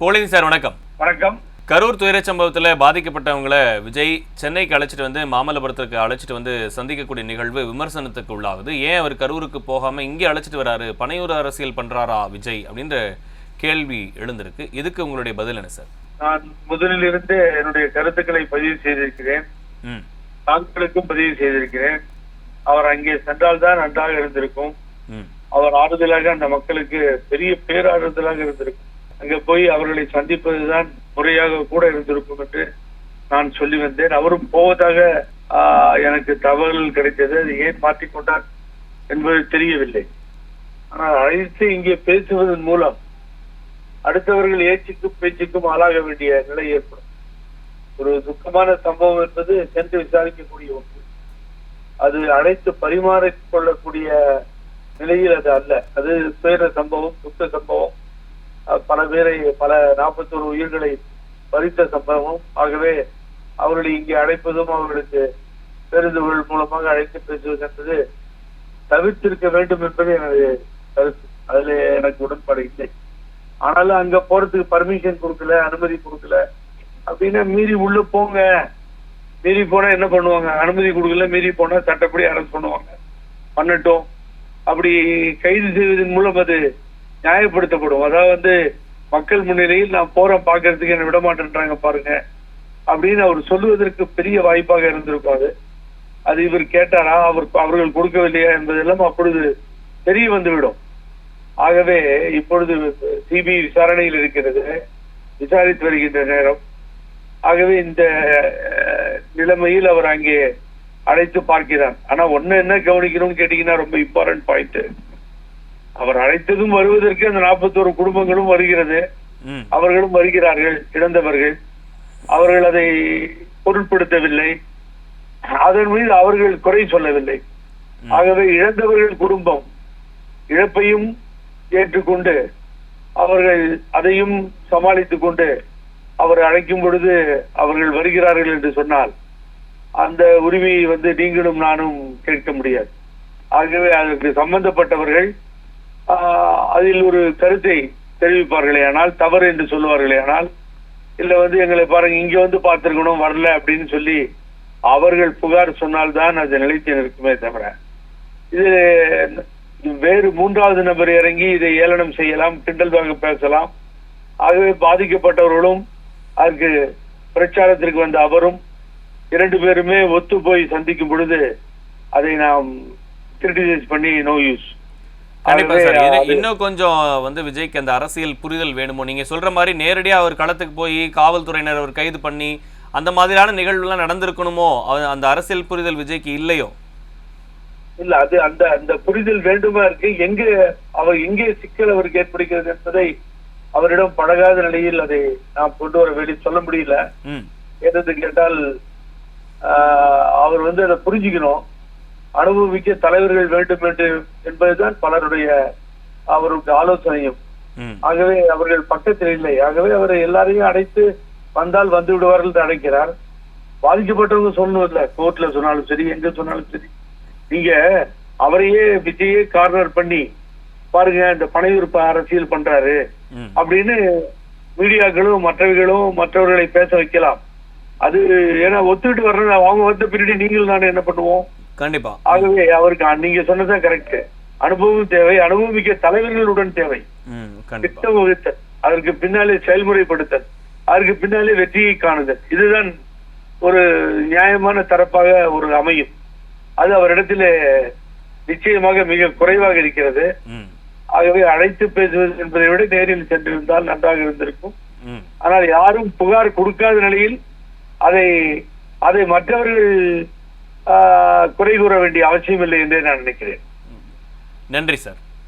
Polling sir வணக்கம். வணக்கம். கரூர் துயரச் சம்பவத்தில் பாதிக்கப்பட்டவங்களை விஜய் சென்னைக்கு அழைச்சிட்டு வந்து மாமல்லபுரத்துக்கு அழைச்சிட்டு வந்து சந்திக்கக்கூடிய நிகழ்வு விமர்சனத்துக்கு உள்ளாகுது. ஏன் அவர் கரூருக்கு போகாம இங்கே அழைச்சிட்டு வராரு? பனையூர் அரசியல் பண்றாரா விஜய் அப்படின்ற கேள்வி எழுந்திருக்கு. இதுக்கு உங்களுடைய பதில் என்ன சார்? நான் முதலில் இருந்து என்னுடைய கருத்துக்களை பதிவு செய்திருக்கிறேன். ம். தாங்களுக்கும் பதிவு செய்திருக்கிறேன். அவர் அங்கே சென்றால்தான் நன்றாக இருந்திருக்கும். அவர் ஆறுதலாக அந்த மக்களுக்கு பெரிய பேராறுதலாக இருந்திருக்கும். அங்க போய் அவர்களை சந்திப்பதுதான் முறையாக கூட இருந்திருக்கும் என்று நான் சொல்லி வந்தேன். அவரும் போவதாக ஆஹ், எனக்கு தகவல் கிடைத்தது. அது ஏன் மாற்றிக்கொண்டார் என்பது தெரியவில்லை. ஆனால் அழைத்து இங்கே பேசுவதன் மூலம் அடுத்தவர்கள் ஏச்சுக்கும் பேச்சுக்கும் ஆளாக வேண்டிய நிலை ஏற்படும். ஒரு துக்கமான சம்பவம் என்பது சென்று விசாரிக்கக்கூடிய ஒன்று. அது அனைத்து பரிமாறிக் கொள்ளக்கூடிய நிலையில் அது அல்ல. அது துயர சம்பவம் துக்க சம்பவம். பல பேரை பல நாற்பத்தோரு உயிர்களை பறித்த சம்பவம். ஆகவே அவர்களை இங்கே அழைப்பதும் அவர்களுக்கு பேருந்துகள் மூலமாக அழைத்து பேசுவது என்பது தவிர்த்திருக்க வேண்டும் என்பது எனது கருத்து. அதுல எனக்கு உடன்பாடு இல்லை. ஆனாலும் அங்க போறதுக்கு பர்மிஷன் கொடுக்கல அனுமதி கொடுக்கல. அப்படின்னா மீறி உள்ள போங்க. மீறி போனா என்ன பண்ணுவாங்க? அனுமதி கொடுக்கல மீறி போனா சட்டப்படி அரசு பண்ணுவாங்க பண்ணட்டும். அப்படி கைது செய்வதன் மூலம் அது நியாயப்படுத்தப்படும். அதாவது வந்து மக்கள் முன்னிலையில் நான் போறேன் பாக்குறதுக்கு என்ன விட மாட்டேன்றாங்க பாருங்க. அப்படின்னு அவர் சொல்லுவதற்கு பெரிய வாய்ப்பாக இருந்திருக்கும் அது. அது இவர் கேட்டாரா அவர் அவர்கள் கொடுக்கவில்லையா என்பதெல்லாம் அப்பொழுது தெரிய வந்துவிடும். ஆகவே இப்பொழுது சிபிஐ விசாரணையில் இருக்கிறது. விசாரித்து வருகின்ற நேரம். ஆகவே இந்த நிலைமையில் அவர் அங்கே அழைத்து பார்க்கிறார். ஆனா ஒண்ணு என்ன கவனிக்கணும்னு கேட்டீங்கன்னா ரொம்ப இம்பார்ட்டன்ட் பாயிண்ட் அவர் அழைத்ததும் வருவதற்கு அந்த நாற்பத்தோரு குடும்பங்களும் வருகிறது. அவர்களும் வருகிறார்கள் இழந்தவர்கள். அவர்கள் அதை பொருட்படுத்தவில்லை. அதன் மீது அவர்கள் குறை சொல்லவில்லை. ஆகவே இழந்தவர்கள் குடும்பம் இழப்பையும் ஏற்றுக்கொண்டு அவர்கள் அதையும் சமாளித்துக் கொண்டு அவர் அழைக்கும் பொழுது அவர்கள் வருகிறார்கள் என்று சொன்னால் அந்த உரிமையை வந்து நீங்களும் நானும் கேட்க முடியாது. ஆகவே அதற்கு சம்பந்தப்பட்டவர்கள் அதில் ஒரு கருத்தை தெரிவிப்பார்களே ஆனால் தவறு என்று சொல்லுவார்களே ஆனால் இல்ல வந்து எங்களை பாருங்க இங்க வந்து பார்த்திருக்கணும் வரல அப்படின்னு சொல்லி அவர்கள் புகார் சொன்னால்தான் அது நிலைத்து நிற்குமே தவிர. இது வேறு மூன்றாவது நபர் இறங்கி இதை ஏளனம் செய்யலாம் கிண்டல்வாக பேசலாம். ஆகவே பாதிக்கப்பட்டவர்களும் அதற்கு பிரச்சாரத்திற்கு வந்த அவரும் இரண்டு பேருமே ஒத்து போய் சந்திக்கும் பொழுது அதை நாம் கிரிட்டிசைஸ் பண்ணி நோ யூஸ் கண்டிப்பா சார். இன்னும் கொஞ்சம் வந்து விஜய்க்கு அந்த அரசியல் புரிதல் வேணுமோ? நீங்க சொல்ற மாதிரி நேரடியா அவர் களத்துக்கு போய் காவல்துறையினர் அவர் கைது பண்ணி அந்த மாதிரியான நிகழ்வுலாம் நடந்திருக்கணுமோ? அந்த அரசியல் புரிதல் விஜய்க்கு இல்லையோ? இல்ல அது அந்த அந்த புரிதல் வேண்டுமா இருக்கு? எங்க அவர் எங்கே சிக்கல் அவருக்கு ஏற்படுகிறது என்பதை அவரிடம் பழகாத நிலையில் அதை நாம் கொண்டு வர வேண்டி சொல்ல முடியல. என்னது கேட்டால் அவர் வந்து அதை புரிஞ்சுக்கணும். அனுபவிக்க தலைவர்கள் வேண்டும் என்று என்பதுதான் பலருடைய அவருக்கு ஆலோசனையும். ஆகவே அவர்கள் பக்கத்தில் இல்லை. ஆகவே அவரை எல்லாரையும் அடைத்து வந்தால் வந்து விடுவார்கள் என்று அழைக்கிறார் பாதிக்கப்பட்டவங்க சொல்லணும் இல்ல கோர்ட்ல சொன்னாலும் சரி எங்க சொன்னாலும் சரி. நீங்க அவரையே விஜயே கார்னர் பண்ணி பாருங்க இந்த பனையூர் ப- அரசியல் பண்றாரு அப்படின்னு மீடியாக்களும் மற்றவர்களும் மற்றவர்களை பேச வைக்கலாம். அது ஏன்னா ஒத்துக்கிட்டு வர்றது அவங்க வந்த பின்னாடி நீங்களும் நானும் என்ன பண்ணுவோம்? கண்டிப்பா. ஆகவே அவருக்கு நீங்க சொன்னதான் கரெக்ட் அனுபவம் தேவை அனுபவமிக்க தலைவர்களுடன் தேவை. திட்டம் வகுத்தல் அதற்கு பின்னாலே செயல்முறைப்படுத்தல் அதற்கு பின்னாலே வெற்றியை காணுதல். இதுதான் ஒரு நியாயமான தரப்பாக ஒரு அமையும். அது அவரிடத்திலே நிச்சயமாக மிக குறைவாக இருக்கிறது. ஆகவே அழைத்து பேசுவது என்பதை விட நேரில் சென்றிருந்தால் நன்றாக இருந்திருக்கும். ஆனால் யாரும் புகார் கொடுக்காத நிலையில் அதை அதை மற்றவர்கள் குறை கூற வேண்டிய அவசியம் இல்லை என்றே நான் நினைக்கிறேன். நன்றி சார்.